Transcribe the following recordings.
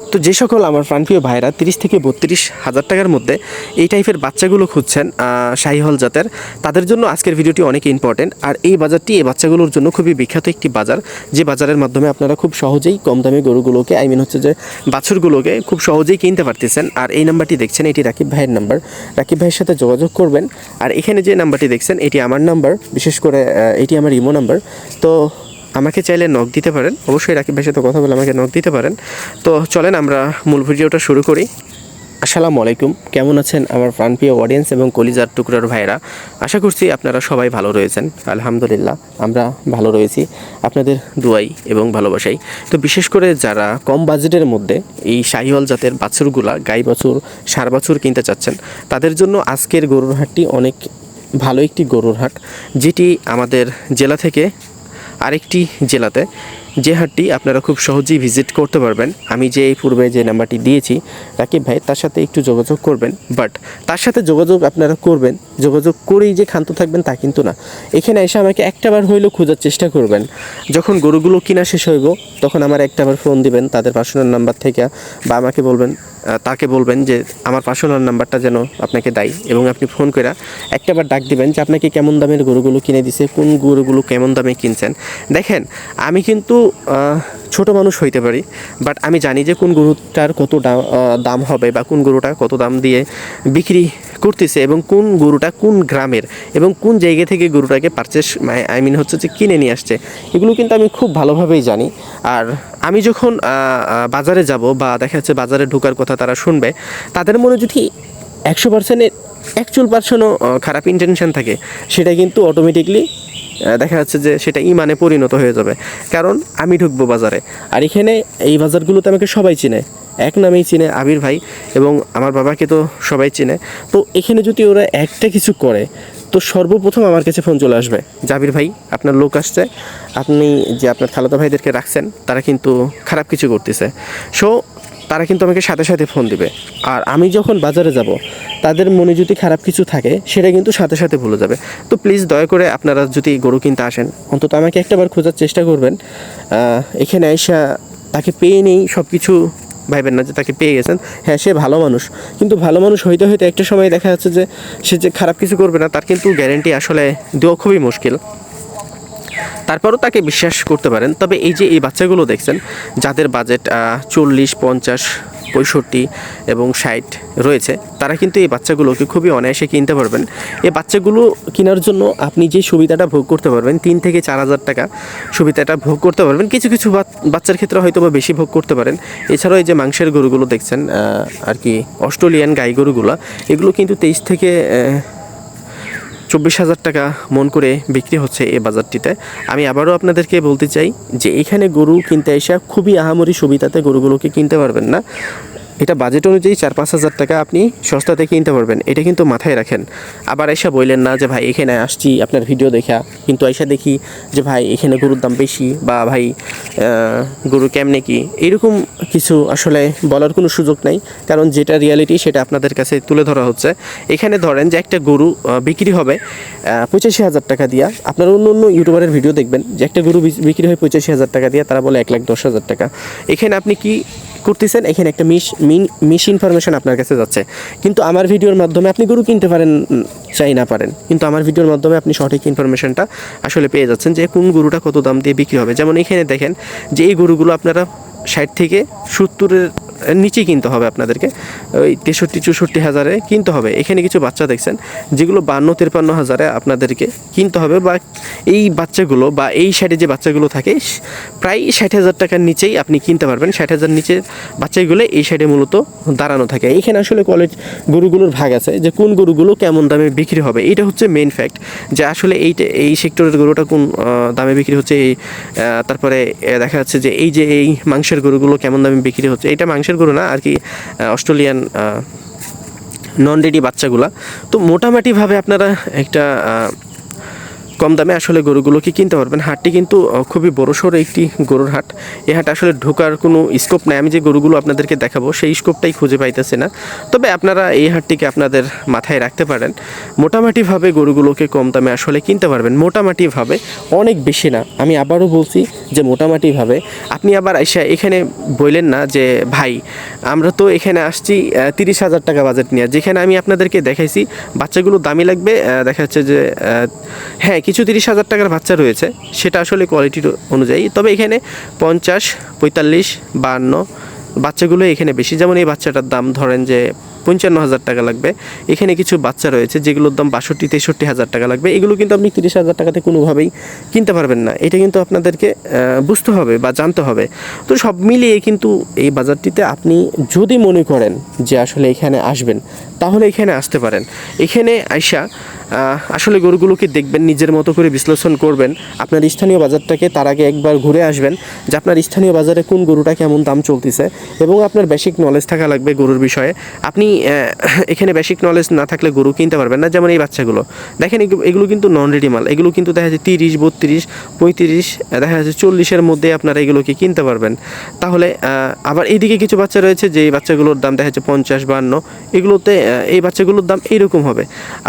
তো যে সকল আমার প্রাণপ্রিয় ভাইরা তিরিশ থেকে বত্রিশ হাজার টাকার মধ্যে এই টাইপের বাচ্চাগুলো খুঁজছেন শাহিহল জাতের। তাদের জন্য আজকের ভিডিওটি অনেক ইম্পর্টেন্ট আর এই বাজারটি, এই বাচ্চাগুলোর জন্য খুবই বিখ্যাত একটি বাজার, যে বাজারের মাধ্যমে আপনারা খুব সহজেই কম দামে গরুগুলোকে আই মিন হচ্ছে যে বাছুরগুলোকে খুব সহজেই কিনতে পারতেছেন। আর এই নাম্বারটি দেখছেন, এটি রাকিব ভাইয়ের নাম্বার রাকিব ভাইয়ের সাথে যোগাযোগ করবেন। আর এখানে যে নাম্বারটি দেখছেন, এটি আমার নাম্বার বিশেষ করে এটি আমার ইমো নাম্বার তো আমাকে চাইলে নক দিতে পারেন। অবশ্যই রাকিব ভাইয়ের সাথে কথা বলে আমাকে নক দিতে পারেন। তো চলেন আমরা মূল ভিডিওটা শুরু করি। আসসালামু আলাইকুম। কেমন আছেন আমার প্রাণপ্রিয় অডিয়েন্স এবং কলিজার টুকরার ভাইরা আশা করছি আপনারা সবাই ভালো রয়েছেন। আলহামদুলিল্লাহ, আমরা ভালো রয়েছি। আপনাদের দুয়াই এবং ভালোবাসাই। তো বিশেষ করে যারা কম বাজেটের মধ্যে এই শাহিওয়াল জাতের বাছুরগুলা, গাই বাছুর, সার বাছুর কিনতে চাচ্ছেন, তাদের জন্য আজকের গরুর হাটটি অনেক ভালো একটি গরুর হাট, যেটি আমাদের জেলা থেকে আরেকটি জেলাতে। যে হাটটি আপনারা খুব সহজেই ভিজিট করতে পারবেন। আমি যে এই পূর্বে যে নাম্বারটি দিয়েছি, রাকিব ভাই, তার সাথে একটু যোগাযোগ করবেন। বাট তার সাথে যোগাযোগ আপনারা করবেন। যোগাযোগ করেই যে ক্ষান্ত থাকবেন তা কিন্তু না। এখানে এসে আমাকে একটাবার হইলেও খোঁজার চেষ্টা করবেন। যখন গরুগুলো কিনা শেষ হইব, তখন আমার একটাবার ফোন দিবেন, তাদের পার্সোনাল নাম্বার থেকে বা আমাকে বলবেন তাকে বলবেন যে আমার পার্সোনাল নাম্বারটা যেন আপনাকে দেয় এবং আপনি ফোন করে একটাবার ডাক দিবেন যে আপনাকে কেমন দামের গরুগুলো কিনে দিছে, কোন গরুগুলো কেমন দামে কিনছেন। দেখেন, আমি কিন্তু ছোট মানুষ হইতে পারি বাট আমি জানি যে কোন গরুটার কত দাম হবে বা কোন গরুটা কত দাম দিয়ে বিক্রি করতেছে এবং কোন গরুটা কোন গ্রামের এবং কোন জায়গা থেকে গরুটাকে পারচেস আই মিন হচ্ছে যে কিনে নিয়ে আসছে। এগুলো কিন্তু আমি খুব ভালোভাবেই জানি। আর আমি যখন বাজারে যাব বা দেখা যাচ্ছে বাজারে ঢোকার কথা তারা শুনবে, তাদের মনে যদি একশো পার্সেন্টের অ্যাকচুয়াল পার্সেন্টও খারাপ ইন্টেনশন থাকে, সেটা কিন্তু অটোমেটিকলি দেখা যাচ্ছে যে সেটা ইমানে পরিণত হয়ে যাবে। কারণ আমি ঢুকবো বাজারে, আর এখানে এই বাজারগুলোতে আমাকে সবাই চিনে, এক নামেই চিনে আবির ভাই এবং আমার বাবাকে তো সবাই চিনে। তো এখানে যদি ওরা একটা কিছু করে, তো সর্বপ্রথম আমার কাছে ফোন চলে আসবে জাবির ভাই, আপনার লোক আসছে, আপনি যে আপনার খালাদা ভাইদেরকে রাখছেন, তারা কিন্তু খারাপ কিছু করতেছে। সো তারা কিন্তু আমাকে সাথে সাথে ফোন দিবে। আর আমি যখন বাজারে যাব তাদের মনে যদি খারাপ কিছু থাকে, সেটা কিন্তু সাথে সাথে ভুলে যাবে। তো প্লিজ দয়া করে আপনারা যদি গরু কিনতে আসেন, অন্তত আমাকে একটাবার খোঁজার চেষ্টা করবেন। এখানে আইসা তাকে পেয়ে নেই সব কিছু ভাইবেন না যে তাকে পেয়ে গেছেন। হ্যাঁ সে ভালো মানুষ। কিন্তু ভালো মানুষ হইতে হইতে একটা সময় দেখা যাচ্ছে যে সে যে খারাপ কিছু করবে না, তার কিন্তু গ্যারেন্টি আসলে দেওয়া খুবই মুশকিল। তারপরও তাকে বিশ্বাস করতে পারেন। তবে এই যে এই বাচ্চাগুলো দেখছেন, যাদের বাজেট চল্লিশ, পঞ্চাশ, পঁয়ষট্টি এবং ষাট রয়েছে, তারা কিন্তু এই বাচ্চাগুলোকে খুবই অনায়াসে কিনতে পারবেন। এই বাচ্চাগুলো কেনার জন্য আপনি যে সুবিধাটা ভোগ করতে পারবেন, তিন থেকে চার হাজার টাকা সুবিধাটা ভোগ করতে পারবেন। কিছু কিছু বাচ্চার ক্ষেত্রে হয়তো বা বেশি ভোগ করতে পারেন। এছাড়াও এই যে মাংসের গরুগুলো দেখছেন আর কি অস্ট্রেলিয়ান গাই গরুগুলো, এগুলো কিন্তু তেইশ থেকে চব্বিশ হাজার টাকা মন করে বিক্রি হচ্ছে এই বাজারটিতে। আমি আবারও আপনাদেরকে বলতে চাই যে এখানে গরু কিনতে এসে খুবই আহামরি সুবিধাতে গরুগুলোকে কিনতে পারবেন না। এটা বাজেট অনুযায়ী চার পাঁচ হাজার টাকা আপনি সস্তাতে কিনতে পারবেন। এটা কিন্তু মাথায় রাখেন। আবার এসে বললেন না যে, ভাই, এখানে আসছি আপনার ভিডিও দেখা। কিন্তু এসে দেখি যে, ভাই, এখানে গরুর দাম বেশি বা, ভাই গরু কেমনে কি? এরকম কিছু আসলে বলার কোনো সুযোগ নেই। কারণ যেটা রিয়ালিটি সেটা আপনাদের কাছে তুলে ধরা হচ্ছে। এখানে ধরেন যে, একটা গরু বিক্রি হবে পঁচাশি হাজার টাকা দিয়া। আপনারা অন্য অন্য ইউটিউবারের ভিডিও দেখবেন যে, একটা গরু বিক্রি হয় পঁচাশি হাজার টাকা দিয়ে, তারা বলে এক লাখ দশ হাজার টাকা। এখানে আপনি কি করতেছেন, এখানে একটা মিস মিন মিস ইনফরমেশন আপনার কাছে যাচ্ছে। কিন্তু আমার ভিডিওর মাধ্যমে আপনি গরু কিনতে পারেন চাই না পারেন। কিন্তু আমার ভিডিওর মাধ্যমে আপনি সঠিক ইনফরমেশনটা আসলে পেয়ে যাচ্ছেন যে কোন গরুটা কত দাম দিয়ে বিক্রি হবে। যেমন এখানে দেখেন যে এই গরুগুলো আপনারা ষাট থেকে সত্তরের নিচেই কিনতে হবে আপনাদেরকে। ওই তেষট্টি, চৌষট্টি হাজারে কিনতে হবে। এখানে কিছু বাচ্চা দেখছেন, যেগুলো বান্ন, তেরপান্ন হাজারে আপনাদেরকে কিনতে হবে বা এই বাচ্চাগুলো বা এই সাইডে যে বাচ্চাগুলো থাকে, প্রায় ষাট হাজার টাকার নিচেই আপনি কিনতে পারবেন। ষাট হাজার নিচে বাচ্চাগুলো এই সাইডে মূলত দাঁড়ানো থাকে। এখানে আসলে কলেজ গরুগুলোর ভাগ আছে, যে কোন গরুগুলো কেমন দামে বিক্রি হবে। এটা হচ্ছে মেন ফ্যাক্ট যে আসলে এইটা এই সেক্টরের গরুটা কোন দামে বিক্রি হচ্ছে, এই তারপরে দেখা যাচ্ছে যে এই যে এই মাংসের গরুগুলো কেমন দামে বিক্রি হচ্ছে, এটা মাংসের গরু না আর কি অস্ট্রেলিয়ান নন রেডি বাচ্চাগুলা। তো মোটামুটিভাবে আপনারা একটা কম দামে আসলে গরুগুলোকে কিনতে পারবেন। হাটটি কিন্তু খুবই বড়সড় একটি গরুর হাট। এই হাট আসলে ঢোকার কোনো স্কোপ নাই। আমি যে গরুগুলো আপনাদেরকে দেখাবো, সেই স্কোপটাই খুঁজে পাইতেছে না। তবে আপনারা এই হাটটিকে আপনাদের মাথায় রাখতে পারেন। মোটামুটিভাবে গরুগুলোকে কম দামে আসলে কিনতে পারবেন। মোটামুটিভাবে অনেক বেশি না। আমি আবারও বলছি যে মোটামুটিভাবে। আপনি আবার এসে এখানে বললেন না যে, ভাই, আমরা তো এখানে আসছি তিরিশ হাজার টাকা বাজেট নিয়ে। যেখানে আমি আপনাদেরকে দেখাইছি, বাচ্চাগুলো দামি লাগবে দেখা যাচ্ছে যে হ্যাঁ কিছু তিরিশ হাজার টাকার বাচ্চা রয়েছে, সেটা আসলে কোয়ালিটির অনুযায়ী। তবে এখানে পঞ্চাশ, পঁয়তাল্লিশ, বাহান্ন বাচ্চাগুলো এখানে বেশি। যেমন এই বাচ্চাটার দাম ধরেন যে পঞ্চান্ন হাজার টাকা লাগবে। এখানে কিছু বাচ্চা রয়েছে যেগুলোর দাম বাষট্টি, তেষট্টি হাজার টাকা লাগবে। এগুলো কিন্তু আপনি তিরিশ হাজার টাকাতে কোনোভাবেই কিনতে পারবেন না। এটা কিন্তু আপনাদেরকে বুঝতে হবে বা জানতে হবে। তো সব মিলিয়ে কিন্তু এই বাজারটিতে আপনি যদি মনে করেন যে আসলে এখানে আসবেন তাহলে এখানে আসতে পারেন। এখানে আইসা আসলে গরুগুলোকে দেখবেন, নিজের মতো করে বিশ্লেষণ করবেন। আপনার স্থানীয় বাজারটাকে তার আগে একবার ঘুরে আসবেন যে আপনার স্থানীয় বাজারে কোন গরুটা কেমন দাম চলতেছে এবং আপনার বেসিক নলেজ থাকা লাগবে গরুর বিষয়ে। আপনি এখানে বেসিক নলেজ না থাকলে গরু কিনতে পারবেন না, যেমন এই বাচ্চাগুলো। দেখেন, এগু- এগুলো কিন্তু নন রেডি মাল। এগুলো কিন্তু দেখা যাচ্ছে তিরিশ, বত্রিশ, পঁয়ত্রিশ দেখা যাচ্ছে চল্লিশের মধ্যে আপনারা এগুলোকে কিনতে পারবেন। তাহলে আবার এইদিকে কিছু বাচ্চা রয়েছে যে বাচ্চাগুলোর দাম দেখা যাচ্ছে পঞ্চাশ বান্ন এগুলোতে এই বাচ্চাগুলোর দাম এইরকম হবে।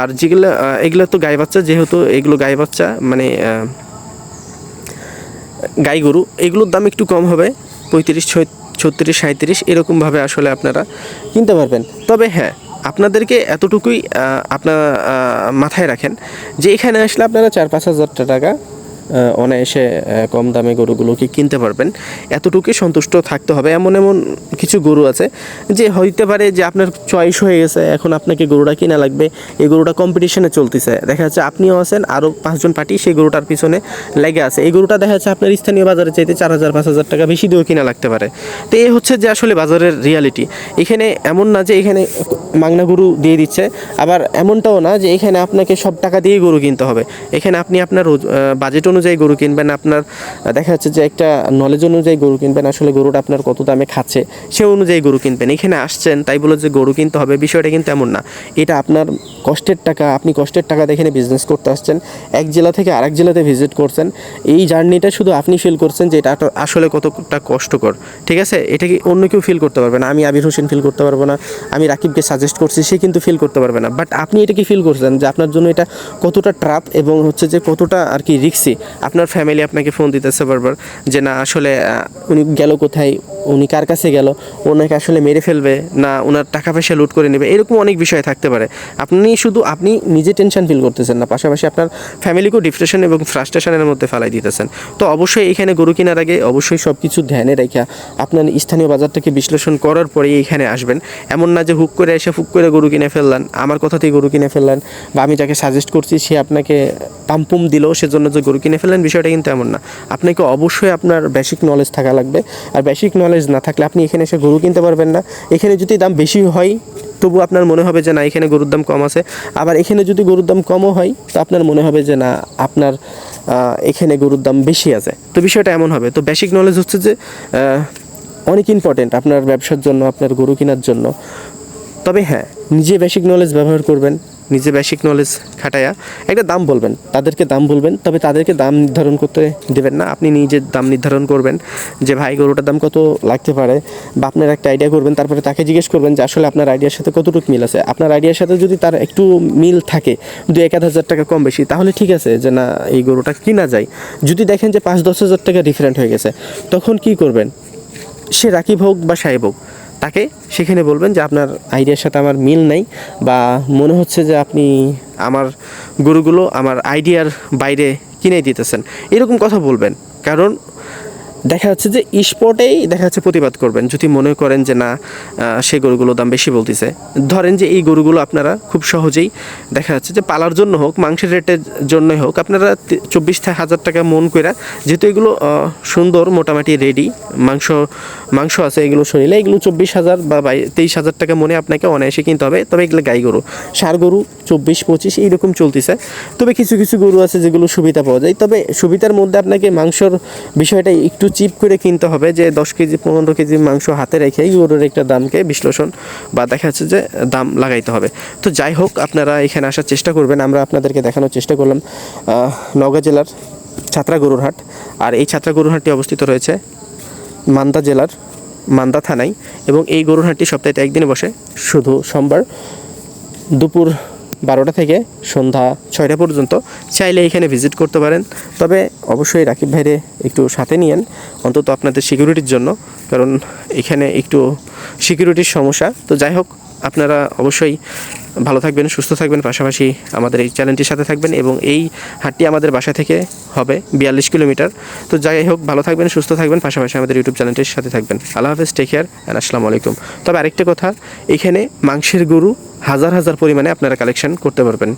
আর যেগুলো এগুলো তো গাই বাচ্চা, যেহেতু এগুলো গাই বাচ্চা মানে গাই গরু, এগুলোর দাম একটু কম হবে, পঁয়ত্রিশ ছত্রিশ সাঁত্রিশ এরকমভাবে আসলে আপনারা কিনতে পারবেন। তবে হ্যাঁ আপনাদেরকে এতটুকুই আপনারা মাথায় রাখেন যে এখানে আসলে আপনারা চার পাঁচ হাজার টাকা অনায়াসে কম দামে গরুগুলোকে কিনতে পারবেন। এতটুকুই সন্তুষ্ট থাকতে হবে। এমন এমন কিছু গরু আছে যে হইতে পারে যে আপনার চয়েস হয়ে গেছে, এখন আপনাকে গরুটা কিনা লাগবে। এই গরুটা কম্পিটিশনে চলতেছে। দেখা যাচ্ছে আপনিও আছেন আরও পাঁচজন পার্টি সেই গরুটার পিছনে লেগে আছে। এই গরুটা দেখা যাচ্ছে আপনার স্থানীয় বাজারে চাইতে চার হাজার, পাঁচ হাজার টাকা বেশি দিয়েও কিনা লাগতে পারে। তো এ হচ্ছে যে আসলে বাজারের রিয়ালিটি এখানে এমন না যে এখানে মাংনা গরু দিয়ে দিচ্ছে, আবার এমনটাও না যে এখানে আপনাকে সব টাকা দিয়ে গরু কিনতে হবে। এখানে আপনি আপনার বাজেট অনুযায়ী গরু কিনবেন, আপনার দেখা যাচ্ছে যে একটা নলেজ অনুযায়ী গরু কিনবেন, আসলে গরুটা আপনার কত দামে খাচ্ছে, সে অনুযায়ী গরু কিনবেন। এখানে আসছেন, তাই বলে যে গরু কিনতে হবে, বিষয়টা কিন্তু এমন না। এটা আপনার কষ্টের টাকা, আপনি কষ্টের টাকা এখানে বিজনেস করতে আসছেন, এক জেলা থেকে আরেক জেলাতে ভিজিট করছেন। এই জার্নিটা শুধু আপনি ফিল করছেন যে এটা আসলে কতটা কষ্টকর, ঠিক আছে? এটা কি অন্য কেউ ফিল করতে পারবে না, আমি আবির হোসেন ফিল করতে পারব না, আমি রাকিবকে সাজেস্ট করছি, সে কিন্তু ফিল করতে পারবে না। বাট আপনি এটা কি ফিল করছেন যে আপনার জন্য এটা কতটা ট্রাপ এবং হচ্ছে যে কতটা আর কি রিক্সি আপনার ফ্যামিলি আপনাকে ফোন দিতেছে বারবার যে, না, আসলে উনি গেল কোথায়? উনি কার কাছে গেল? ওনাকে আসলে মেরে ফেলবে? না ওনার টাকা পয়সা লুট করে নেবে? এরকম অনেক বিষয় থাকতে পারে। আপনি শুধু, আপনি নিজে টেনশন ফিল করতেছেন না। পাশাপাশি আপনার ফ্যামিলিকেও ডিপ্রেশন এবং ফ্রাস্ট্রেশনের মধ্যে ফেলাই দিতেছেন। তো অবশ্যই এখানে গরু কেনার আগে অবশ্যই সব কিছু ধ্যানে রেখে আপনার স্থানীয় বাজারটাকে বিশ্লেষণ করার পরেই এখানে আসবেন। এমন না যে, হুক করে এসে ফুক করে গরু কিনে ফেললেন, আমার কথাতেই গরু কিনে ফেললেন বা আমি যাকে সাজেস্ট করছি সে আপনাকে পাম্পুম দিল, সেজন্য যে গরু কিনে ফেললেন, বিষয়টা কিন্তু এমন না। আপনাকে অবশ্যই আপনার বেসিক নলেজ থাকা লাগবে। আর বেসিক নলেজ না থাকলে আপনি এখানে এসে গরু কিনতে পারবেন না। এখানে যদি দাম বেশি হয়, তবু আপনার মনে হবে যে না, এখানে গরুর দাম কম আছে। আবার এখানে যদি গরুর দাম কমও হয়, তো আপনার মনে হবে যে না, আপনার এখানে গরুর দাম বেশি আছে। তো বিষয়টা এমন হবে। তো বেসিক নলেজ হচ্ছে যে অনেক ইম্পর্টেন্ট আপনার ব্যবসার জন্য, আপনার গরু কেনার জন্য। তবে হ্যাঁ নিজে বেসিক নলেজ ব্যবহার করবেন। নিজে বেসিক নলেজ খাটায়া একটা দাম বলবেন, তাদেরকে দাম বলবেন, তবে তাদেরকে দাম নির্ধারণ করতে দেবেন না। আপনি নিজের দাম নির্ধারণ করবেন যে, ভাই, গরুটার দাম কত লাগতে পারে? বা আপনার একটা আইডিয়া করবেন, তারপরে তাকে জিজ্ঞেস করবেন যে, আসলে আপনার আইডিয়ার সাথে কতটুকু মিল আছে? আপনার আইডিয়ার সাথে যদি তার একটু মিল থাকে দু এক হাজার টাকা কম বেশি, তাহলে ঠিক আছে যে, না, এই গরুটা কিনা যায়। যদি দেখেন যে, পাঁচ দশ হাজার টাকা ডিফারেন্ট হয়ে গেছে, তখন কি করবেন? সে রাকিব হোক বা সাহেব হোক তাকে সেখানে বলবেন যে আপনার আইডিয়ার সাথে আমার মিল নাই বা মনে হচ্ছে যে আপনি আমার গরুগুলো আমার আইডিয়ার বাইরে কিনে দিতেছেন। এরকম কথা বলবেন। কারণ দেখা যাচ্ছে যে স্পটেই দেখা যাচ্ছে প্রতিবাদ করবেন। যদি মনে করেন যে না সে গরুগুলোর দাম বেশি বলতেছে। ধরেন যে এই গরুগুলো আপনারা খুব সহজেই দেখা যাচ্ছে যে পালার জন্য হোক, মাংসের রেটের জন্যই হোক, আপনারা চব্বিশ হাজার টাকা মন করে যেহেতু এগুলো সুন্দর মোটামুটি রেডি মাংস মাংস আছে এগুলো শরীরে এগুলো চব্বিশ হাজার বা বাই- তেইশ হাজার টাকা মনে আপনাকে অনায়াসে কিনতে হবে। তবে এগুলো গাই গরু। সার গরু চব্বিশ, পঁচিশ এইরকম চলতেছে। তবে কিছু কিছু গরু আছে যেগুলো সুবিধা পাওয়া যায়। তবে সুবিধার মধ্যে আপনাকে মাংসর বিষয়টা একটু চিপ করে কিনতে হবে যে দশ কেজি, পনেরো কেজি মাংস হাতে রেখে গরুর একটা দামকে বিশ্লেষণ বা দেখা যাচ্ছে যে দাম লাগাইতে হবে। তো যাই হোক, আপনারা এখানে আসার চেষ্টা করবেন। আমরা আপনাদেরকে দেখানোর চেষ্টা করলাম নওগাঁ জেলার ছাত্রা গরুর হাট আর এই ছাত্রা গরুর হাটটি অবস্থিত রয়েছে মান্দা জেলার মান্দা থানায় এবং এই গরুর হাটটি সপ্তাহে একদিনে বসে। শুধু সোমবার দুপুর বারোটা থেকে সন্ধ্যা ছয়টা পর্যন্ত। চাইলে এখানে ভিজিট করতে পারেন। তবে অবশ্যই রাকিব ভাইরে একটু সাথে নিয়েন। অন্তত আপনাদের সিকিউরিটির জন্য। কারণ এখানে একটু সিকিউরিটির সমস্যা। তো যাই হোক আপনারা অবশ্যই ভালো থাকবেন, সুস্থ থাকবেন, পাশাপাশি আমাদের এই চ্যানেলটির সাথে থাকবেন এবং এই হাটটি আমাদের বাসা থেকে হবে বিয়াল্লিশ কিলোমিটার। তো যাই হোক, ভালো থাকবেন, সুস্থ থাকবেন, পাশাপাশি আমাদের ইউটিউব চ্যানেলটির সাথে থাকবেন। আল্লাহ হাফেজ টেক কেয়ার অ্যান্ড আসসালামু আলাইকুম। তবে আরেকটা কথা, এখানে মাংসের গরু হাজার হাজার পরিমাণে আপনারা কালেকশন করতে পারবেন।